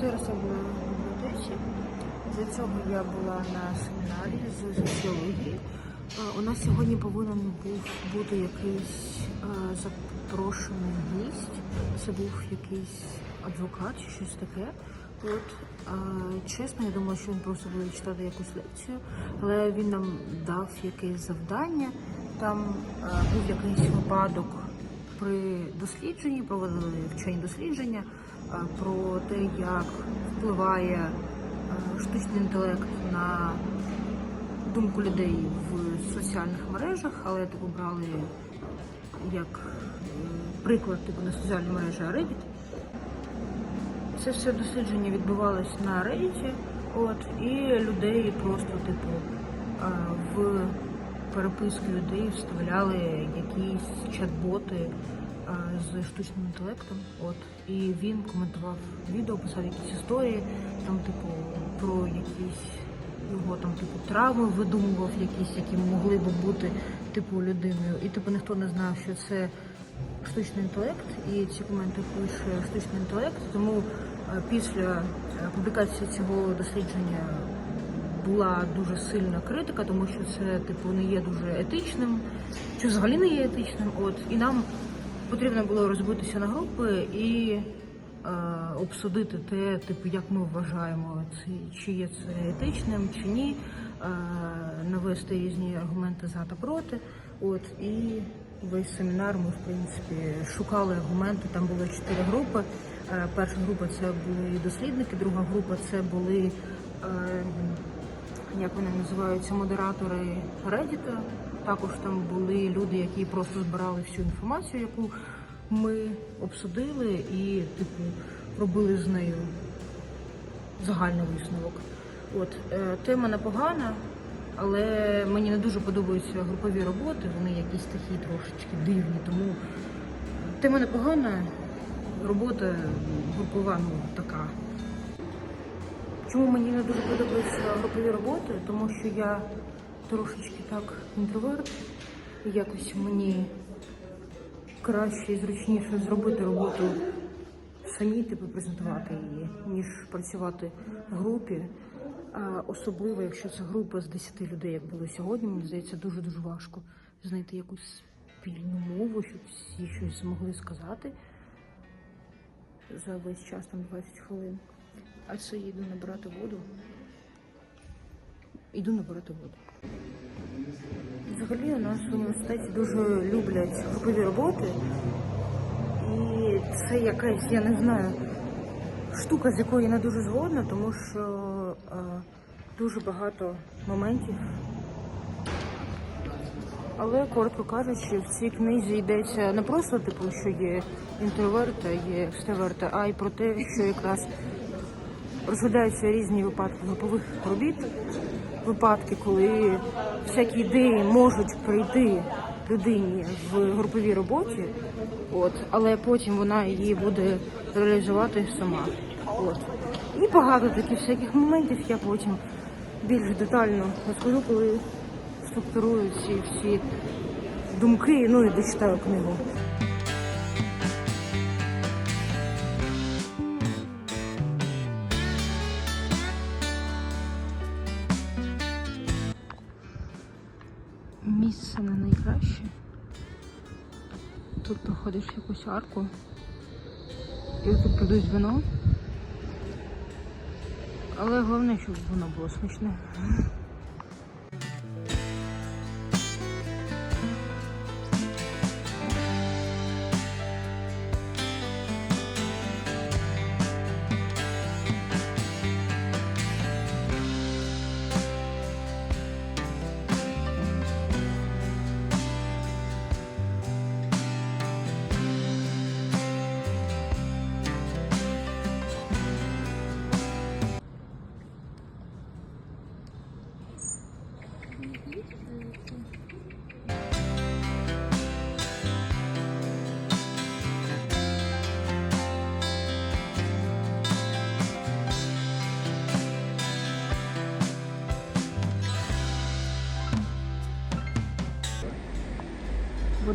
Зараз я була в бібліотеці. Для цього я була на семінарі з соціології. У нас сьогодні повинен був бути якийсь запрошений гість. Це був якийсь адвокат чи щось таке. От чесно, я думала, що він просто буде читати якусь лекцію, але він нам дав якесь завдання. Там був якийсь випадок при дослідженні, проводили вчені дослідження про те, як впливає е, штучний інтелект на думку людей в соціальних мережах, але типу брали як е, приклад типу на соціальні мережі Reddit. Це все дослідження відбувалось на Reddit, от, і людей просто, типу, е, в переписки людей вставляли якісь чат-боти е, з штучним інтелектом. От, і він коментував відео, писав якісь історії, там, типу, про якісь його там, типу, травми видумував, якісь, які могли б бути типу людиною. І типу ніхто не знав, що це штучний інтелект, і ці коменти пише штучний інтелект. Тому е, після е, публікації цього дослідження була дуже сильна критика, тому що це типу не є дуже етичним, чи взагалі не є етичним. От і нам потрібно було розбитися на групи і е, обсудити те, типу, як ми вважаємо, це чи є це етичним, чи ні, е, навести різні аргументи за та проти. От і весь семінар ми в принципі шукали аргументи. Там було чотири групи. Е, Перша група це були дослідники, друга група це були е, як вони називаються, модератори Reddit. Також там були люди, які просто збирали всю інформацію, яку ми обсудили, і типу робили з нею загальний висновок. От е, тема непогана, але мені не дуже подобаються групові роботи. Вони якісь такі трошечки дивні. Тому тема непогана, робота групова ну така. Чому мені не дуже подобаються групові роботи? Тому що я трошечки так інтроверт. І якось мені краще і зручніше зробити роботу самі, типу, презентувати її, ніж працювати в групі. А особливо, якщо це група з 10 людей, як було сьогодні, мені здається, дуже-дуже важко знайти якусь спільну мову, щоб всі щось змогли сказати за весь час, там 20 хвилин. А це я йду набирати воду. Іду набирати воду. Взагалі у нас в університеті дуже люблять групові роботи. І це якась, я не знаю, штука, з якою я не дуже згодна, тому що е, дуже багато моментів. Але, коротко кажучи, в цій книзі йдеться не просто типу, що є інтроверти, є екстраверти, а й про те, що якраз розглядаються різні випадки групових робіт, випадки, коли всякі ідеї можуть прийти людині в груповій роботі, от, але потім вона її буде реалізувати сама. От. І багато таких всяких моментів я потім більш детально розкажу, коли структурую ці всі думки, ну і дочитаю книгу. Проходиш якусь арку. І тут продають вино. Але головне, щоб воно було смачне.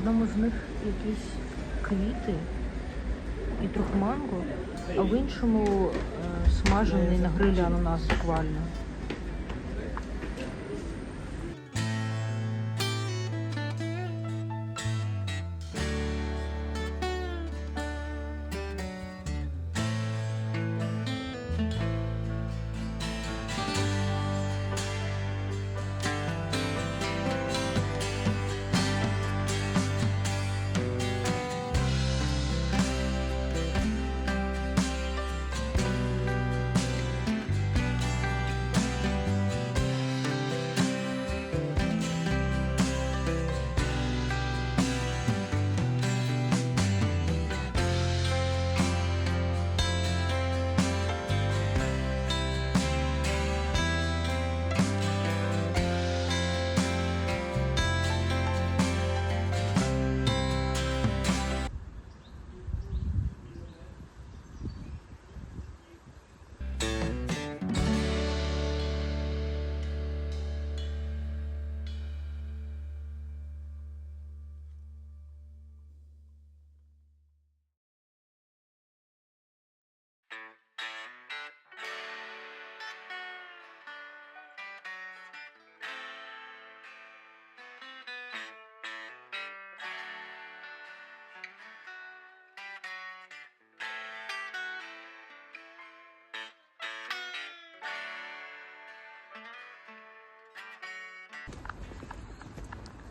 Одному з них якісь квіти і трохманго, а в іншому е, смажений на грилі ананас буквально.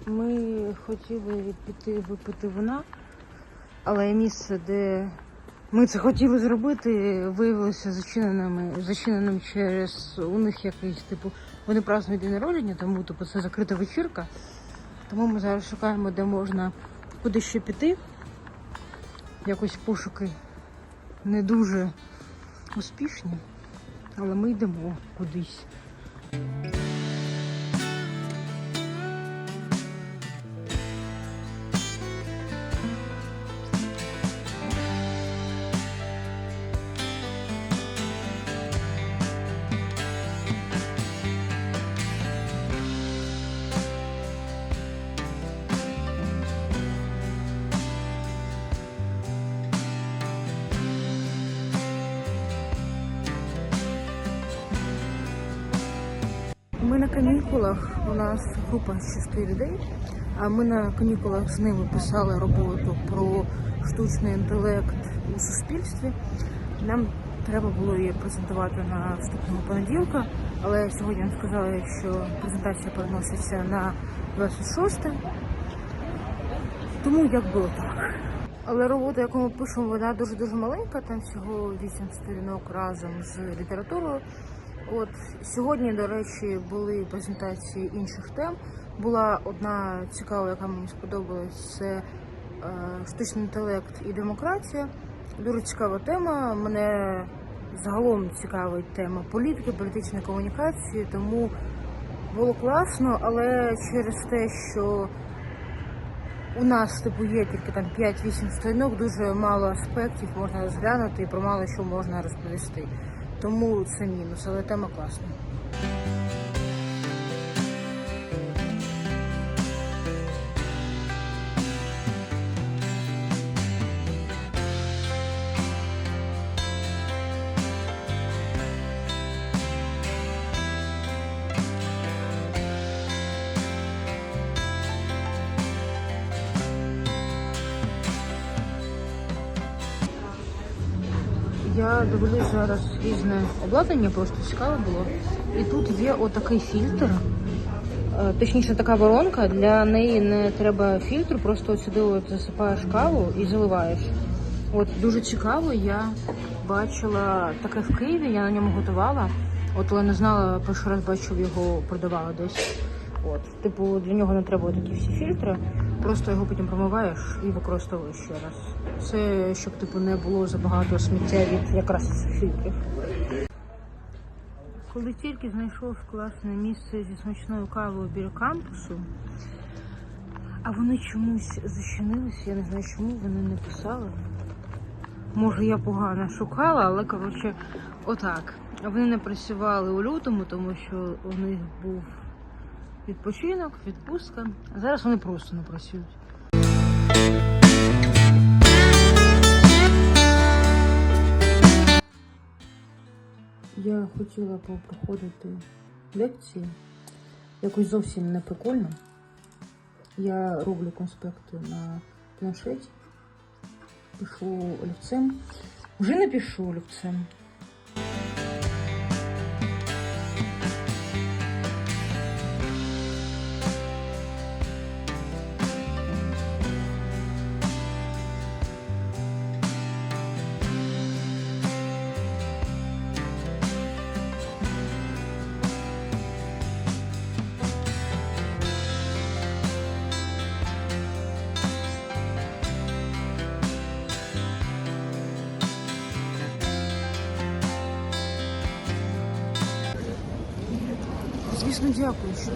Ми хотіли піти випити вина, але місце, де ми це хотіли зробити, виявилося зачиненими, зачиненим через у них якийсь типу. Вони празднують день народження, тому типу, це закрита вечірка. Тому ми зараз шукаємо, де можна куди ще піти. Якось пошуки не дуже успішні, але ми йдемо кудись. Нас група з шести людей. А ми на канікулах з ними писали роботу про штучний інтелект у суспільстві. Нам треба було її презентувати на наступного понеділка, але сьогодні нам сказали, що презентація переноситься на 26. Тому як було так. Але робота, яку ми пишемо, вона дуже дуже маленька. Там всього 8 сторінок разом з літературою. От сьогодні, до речі, були презентації інших тем. Була одна цікава, яка мені сподобалась, це е, штучний інтелект і демократія. Дуже цікава тема. Мене загалом цікавить тема політики, політичної комунікації, тому було класно, але через те, що у нас типу є тільки там 5-8 сторінок, дуже мало аспектів можна розглянути і про мало що можна розповісти. Тому це мінус, але тема класна. Я дивлюсь зараз різне обладнання, просто цікаво було. І тут є отакий фільтр. Е, Точніше, така воронка. Для неї не треба фільтру, просто от сюди от засипаєш каву і заливаєш. От дуже цікаво, я бачила таке в Києві, я на ньому готувала. От але не знала, перший раз бачив його продавали десь. От, типу, для нього не треба такі всі фільтри. Просто його потім промиваєш і використовуєш ще раз. Це щоб типу не було забагато сміття від якраз фільтрів. Коли тільки знайшов класне місце зі смачною кавою біля кампусу, а вони чомусь зачинилися, я не знаю, чому вони не писали. Може, я погано шукала, але коротше, отак. Вони не працювали у лютому, тому що у них був відпочинок, відпустка. Зараз вони просто не працюють. Я хотіла попроходити лекції. Якось зовсім не прикольно. Я роблю конспекти на планшеті, пишу олівцем. Вже не пишу олівцем.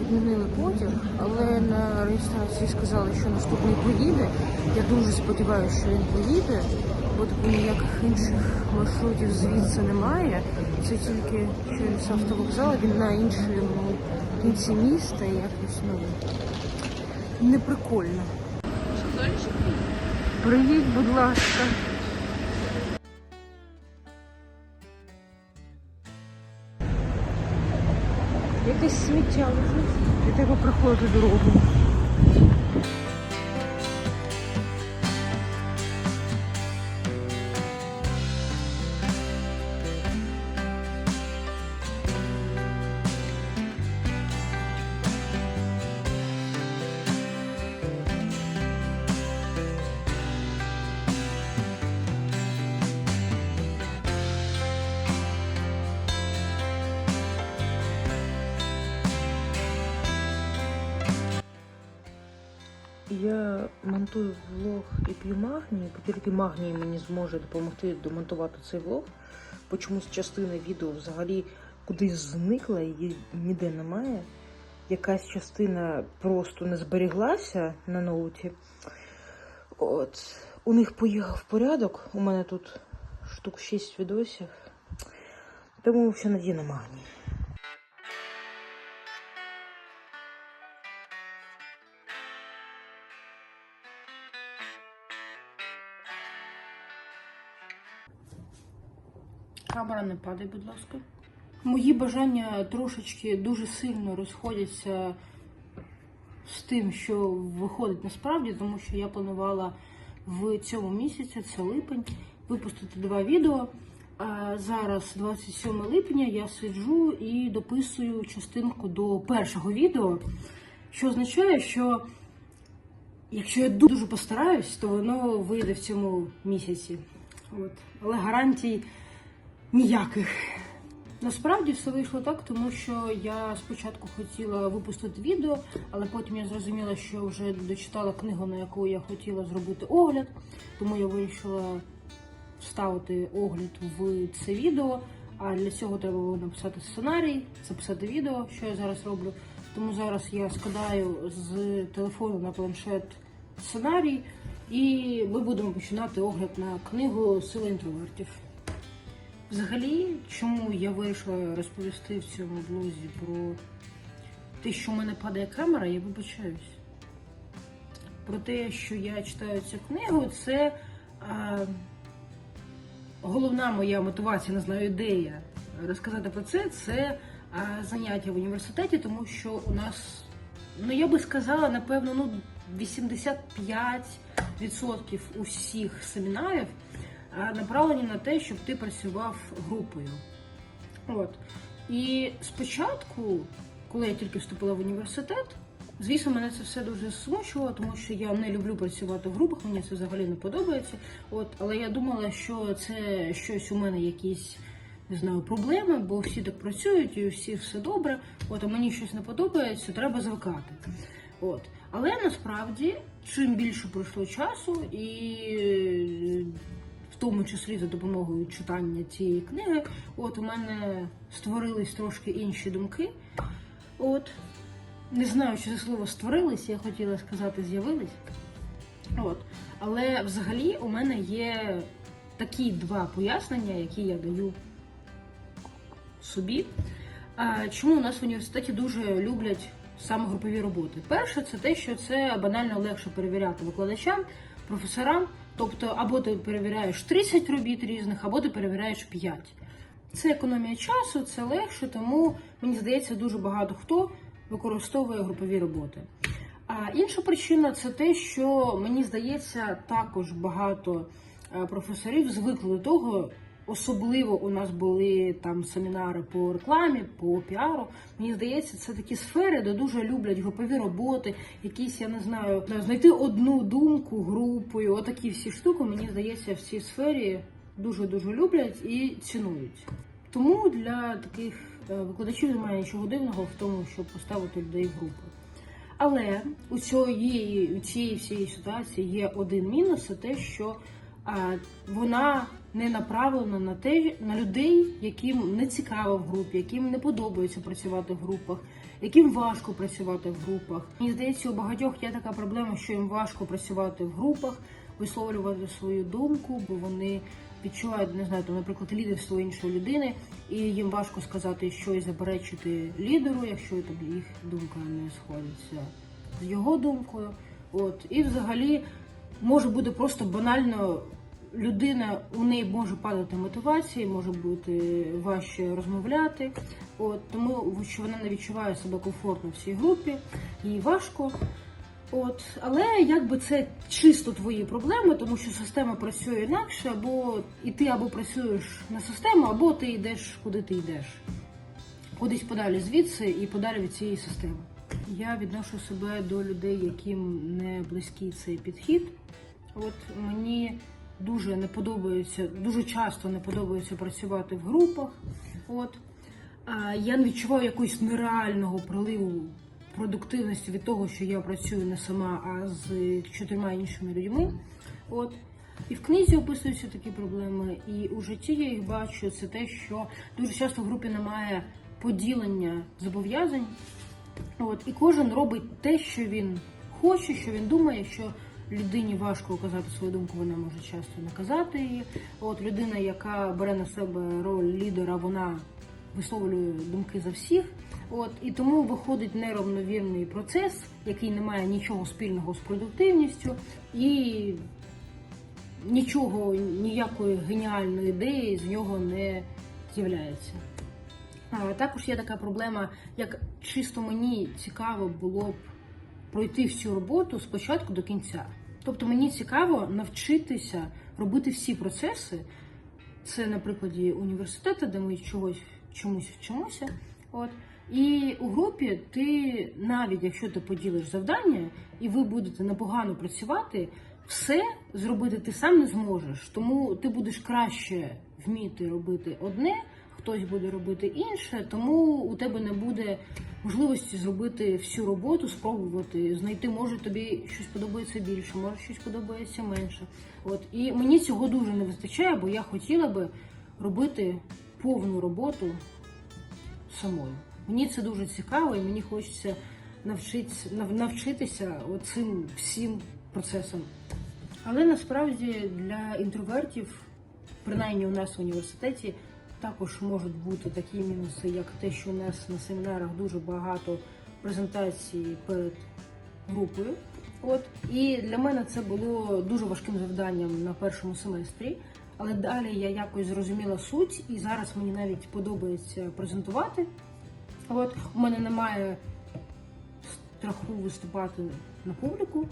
Відмінили потяг, але на реєстрації сказали, що наступний поїде. Я дуже сподіваюся, що він поїде, бо ніяких інших маршрутів звідси немає. Це тільки через автовокзал, він на іншому кінці міста і якось ну неприкольно. Привіт, будь ласка. Сміття лежить. І треба проходити дорогу. Я монтую влог і п'ю магній, бо тільки магній мені зможе допомогти домонтувати цей влог. Бо чомусь частина відео взагалі кудись зникла, її ніде немає. Якась частина просто не зберіглася на ноуті. От. У них поїхав порядок. У мене тут штук 6 відосів. Тому все надію на магній. Камера не падай, будь ласка. Мої бажання трошечки дуже сильно розходяться з тим, що виходить насправді, тому що я планувала в цьому місяці, це липень, випустити два відео. А зараз, 27 липня, я сиджу і дописую частинку до першого відео, що означає, що якщо я дуже постараюсь, то воно вийде в цьому місяці. От. Але гарантій ніяких. Насправді все вийшло так, тому що я спочатку хотіла випустити відео, але потім я зрозуміла, що вже дочитала книгу, на яку я хотіла зробити огляд, тому я вирішила вставити огляд в це відео. А для цього треба було написати сценарій, записати відео, що я зараз роблю. Тому зараз я складаю з телефону на планшет сценарій, і ми будемо починати огляд на книгу Сила інтровертів. Взагалі, чому я вирішила розповісти в цьому блозі про те, що в мене падає камера, я вибачаюсь. Про те, що я читаю цю книгу, це а, головна моя мотивація, не знаю, ідея розказати про це, це а, заняття в університеті, тому що у нас, ну я би сказала, напевно, ну 85% усіх семінарів направлені на те, щоб ти працював групою. От. І спочатку, коли я тільки вступила в університет, звісно, мене це все дуже смущувало, тому що я не люблю працювати в групах, мені це взагалі не подобається. От, але я думала, що це щось у мене якісь. Не знаю, проблеми, бо всі так працюють і у всіх все добре. От, а мені щось не подобається, треба звикати. От. Але насправді, чим більше пройшло часу, і е, в тому числі за допомогою читання цієї книги, от у мене створились трошки інші думки. От. Не знаю, чи це слово створились, я хотіла сказати, з'явились. От. Але взагалі у мене є такі два пояснення, які я даю собі. Чому у нас в університеті дуже люблять саме групові роботи? Перше, це те, що це банально легше перевіряти викладачам, професорам. Тобто, або ти перевіряєш 30 робіт різних, або ти перевіряєш 5. Це економія часу, це легше, тому мені здається, дуже багато хто використовує групові роботи. А інша причина це те, що мені здається, також багато е, професорів звикли до того. Особливо у нас були там семінари по рекламі, по піару. Мені здається, це такі сфери, де дуже люблять групові роботи, якісь, я не знаю, знайти одну думку групою. Отакі всі штуки, мені здається, в цій сфері дуже дуже люблять і цінують. Тому для таких е, викладачів немає нічого дивного в тому, щоб поставити людей в групи. Але у цієї, у цієї всієї ситуації є один мінус, це те, що вона не направлена на те, на людей, яким не цікаво в групі, яким не подобається працювати в групах, яким важко працювати в групах. Мені здається, у багатьох є така проблема, що їм важко працювати в групах, висловлювати свою думку, бо вони відчувають, не знаю, там, наприклад, лідерство іншої людини, і їм важко сказати щось заперечити лідеру, якщо там їх думка не сходиться з його думкою. От і взагалі може бути просто банально. Людина у неї може падати мотивація, може бути важче розмовляти. От тому що вона не відчуває себе комфортно в цій групі, їй важко. От, але якби це чисто твої проблеми, тому що система працює інакше, або і ти або працюєш на систему, або ти йдеш куди ти йдеш. Кудись подалі звідси і подалі від цієї системи. Я відношу себе до людей, яким не близький цей підхід. От мені дуже не подобається, дуже часто не подобається працювати в групах. От я не відчуваю якогось нереального приливу продуктивності від того, що я працюю не сама, а з чотирма іншими людьми. От. І в книзі описуються такі проблеми, і у житті я їх бачу. Це те, що дуже часто в групі немає поділення зобов'язань. От, і кожен робить те, що він хоче, що він думає, що людині важко казати свою думку, вона може часто не казати її. От людина, яка бере на себе роль лідера, вона висловлює думки за всіх. От і тому виходить неравновірний процес, який не має нічого спільного з продуктивністю, і нічого, ніякої геніальної ідеї з нього не з'являється. А, Також є така проблема, як чисто мені цікаво було б пройти всю роботу спочатку до кінця. Тобто мені цікаво навчитися робити всі процеси. Це на прикладі університету, де ми чогось чомусь вчимося. От. І у групі ти, навіть якщо ти поділиш завдання, і ви будете непогано працювати, все зробити ти сам не зможеш. Тому ти будеш краще вміти робити одне, хтось буде робити інше, тому у тебе не буде можливості зробити всю роботу, спробувати знайти, може тобі щось подобається більше, може щось подобається менше. От і мені цього дуже не вистачає, бо я хотіла би робити повну роботу самою. Мені це дуже цікаво, і мені хочеться навчитися, нав- навчитися цим всім процесам. Але насправді для інтровертів, принаймні у нас в університеті, також можуть бути такі мінуси, як те, що у нас на семінарах дуже багато презентацій перед групою. От і для мене це було дуже важким завданням на першому семестрі. Але далі я якось зрозуміла суть, і зараз мені навіть подобається презентувати. От у мене немає страху виступати на публіку,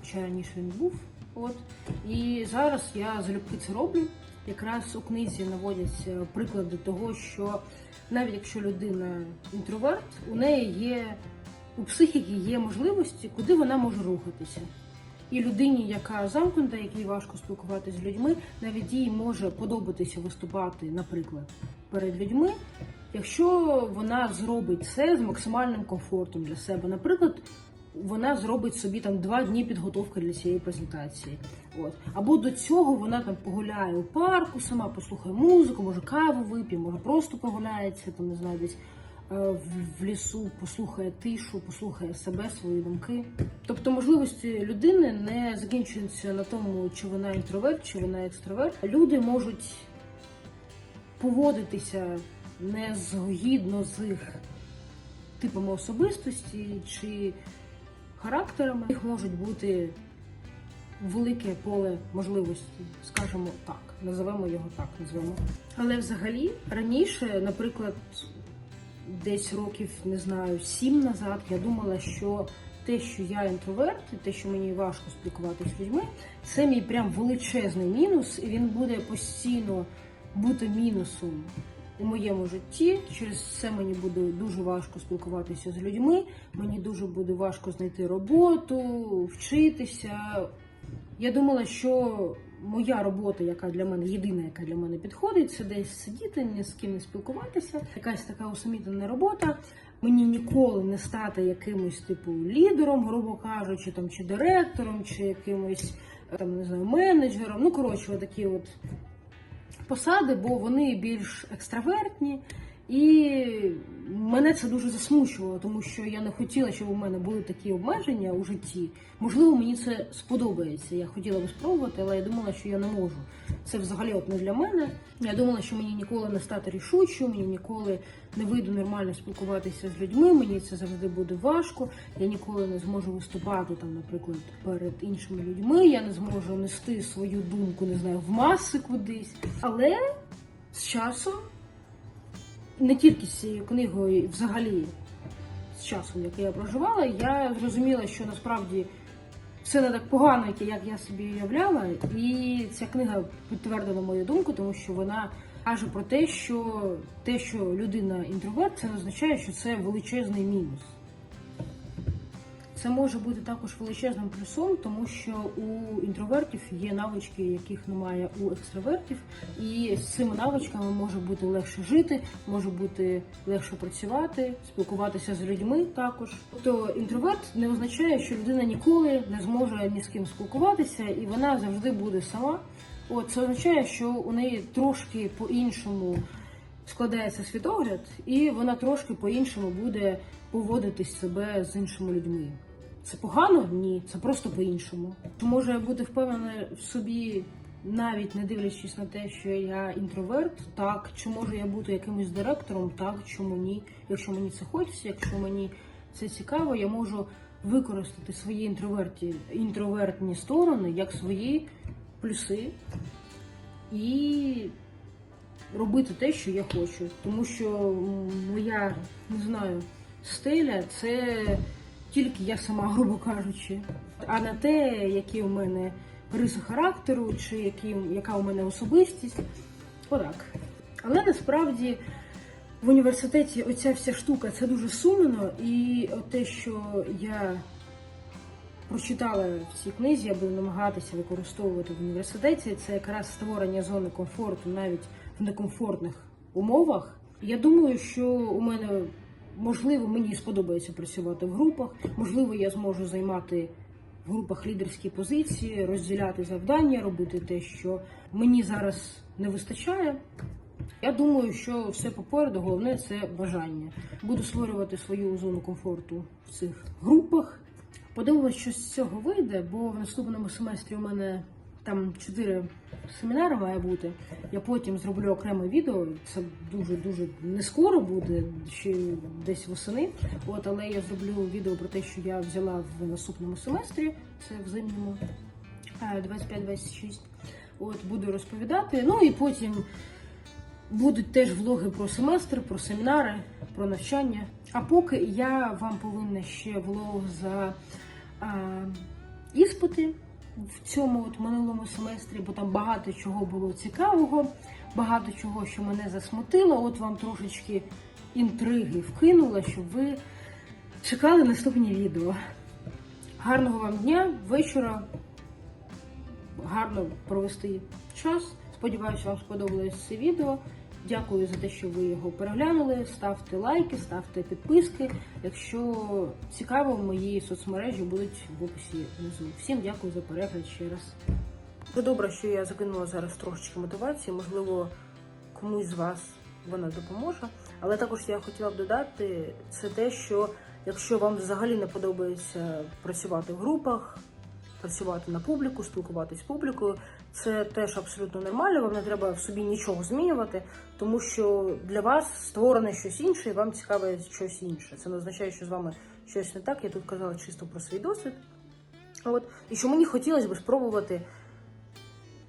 хоча раніше він був. От і зараз я залюбки це роблю. Якраз у книзі наводяться приклади того, що навіть якщо людина інтроверт, у неї є у психіки є можливості, куди вона може рухатися. І людині, яка замкнута, якій важко спілкуватися з людьми, навіть їй може подобатися виступати, наприклад, перед людьми, якщо вона зробить це з максимальним комфортом для себе. Наприклад, вона зробить собі там два дні підготовки для цієї презентації. От. Або до цього вона там погуляє у парку, сама послухає музику, може каву вип'є, може просто погуляється, там не знаю, десь е, в, лісу, послухає тишу, послухає себе, свої думки. Тобто можливості людини не закінчуються на тому, чи вона інтроверт, чи вона екстраверт. Люди можуть поводитися незгідно з їх типами особистості чи характерами. Їх можуть бути велике поле можливостей, скажімо так, називемо його так, назвемо. Але взагалі раніше, наприклад, десь років не знаю, сім назад, я думала, що те, що я інтроверт, те, що мені важко спілкуватися з людьми, це мій прям величезний мінус, і він буде постійно бути мінусом у моєму житті. Через це мені буде дуже важко спілкуватися з людьми. Мені дуже буде важко знайти роботу, вчитися. Я думала, що моя робота, яка для мене єдина, яка для мене підходить, це десь сидіти, ні з ким не спілкуватися. Якась така усамітнена робота. Мені ніколи не стати якимось типу лідером, грубо кажучи, там чи директором, чи якимось там не знаю, менеджером. Ну коротше, такі от посади, бо вони більш екстравертні. І мене це дуже засмучувало, тому що я не хотіла, щоб у мене були такі обмеження у житті. Можливо, мені це сподобається. Я хотіла би спробувати, але я думала, що я не можу. Це взагалі от не для мене. Я думала, що мені ніколи не стати рішучою, мені ніколи не вийде нормально спілкуватися з людьми. Мені це завжди буде важко. Я ніколи не зможу виступати там, наприклад, перед іншими людьми. Я не зможу нести свою думку, не знаю, в маси кудись. Але з часом не тільки з цією книгою, взагалі з часом, який я проживала, я зрозуміла, що насправді все не так погано, як я собі уявляла. І ця книга підтвердила мою думку, тому що вона каже про те, що те, що людина інтроверт, це не означає, що це величезний мінус. Це може бути також величезним плюсом, тому що у інтровертів є навички, яких немає у екстравертів, і з цими навичками може бути легше жити, може бути легше працювати, спілкуватися з людьми також. Тобто інтроверт не означає, що людина ніколи не зможе ні з ким спілкуватися, і вона завжди буде сама. От це означає, що у неї трошки по-іншому складається світогляд, і вона трошки по-іншому буде поводитись себе з іншими людьми. Це погано? Ні, це просто по-іншому. Може я бути впевнена в собі, навіть не дивлячись на те, що я інтроверт, так, чи можу я бути якимось директором, так, чому ні? Якщо мені це хочеться, якщо мені це цікаво, я можу використати свої інтроверті, інтровертні сторони як свої плюси і робити те, що я хочу. Тому що моя, не знаю, стиля це тільки я сама, грубо кажучи, а не те, які у мене риси характеру, чи які, яка у мене особистість. Отак. Але насправді в університеті оця вся штука це дуже сумно, і те, що я прочитала в цій книзі, я буду намагатися використовувати в університеті. Це якраз створення зони комфорту навіть в некомфортних умовах. Я думаю, що у мене можливо мені сподобається працювати в групах, можливо, я зможу займати в групах лідерські позиції, розділяти завдання, робити те, що мені зараз не вистачає. Я думаю, що все попереду, головне це бажання. Буду створювати свою зону комфорту в цих групах. Подивимось, що з цього вийде, бо в наступному семестрі у мене там чотири семінари має бути. Я потім зроблю окреме відео. Це дуже дуже не скоро буде, ще десь восени. От, але я зроблю відео про те, що я взяла в наступному семестрі. Це в зимньому е, 25-26. От буду розповідати. Ну і потім будуть теж влоги про семестр, про семінари, про навчання. А поки я вам повинна ще влог за а, іспити в цьому от минулому семестрі, бо там багато чого було цікавого, багато чого, що мене засмутило. От вам трошечки інтриги вкинула, щоб ви чекали наступні відео. Гарного вам дня, вечора, гарно провести час. Сподіваюся, вам сподобалось це відео. Дякую за те, що ви його переглянули. Ставте лайки, ставте підписки. Якщо цікаво, мої соцмережі будуть в описі внизу. Всім дякую за перегляд ще раз. Дуже добре, що я закинула зараз трошечки мотивації. Можливо, комусь з вас вона допоможе. Але також я хотіла б додати це те, що якщо вам взагалі не подобається працювати в групах, працювати на публіку, спілкуватись з публікою, це теж абсолютно нормально. Вам не треба в собі нічого змінювати, тому що для вас створене щось інше, і вам цікаве щось інше. Це не означає, що з вами щось не так. Я тут казала чисто про свій досвід. От. І що мені хотілося б спробувати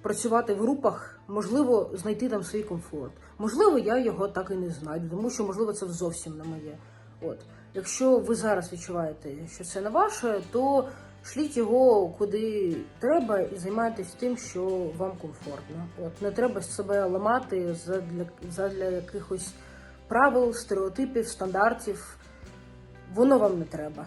працювати в групах, можливо, знайти там свій комфорт. Можливо, я його так і не знайду, тому що, можливо, це зовсім не моє. От. Якщо ви зараз відчуваєте, що це не ваше, то шліть його куди треба і займайтесь тим, що вам комфортно. От. Не треба себе ламати задля, задля якихось правил, стереотипів, стандартів. Воно вам не треба.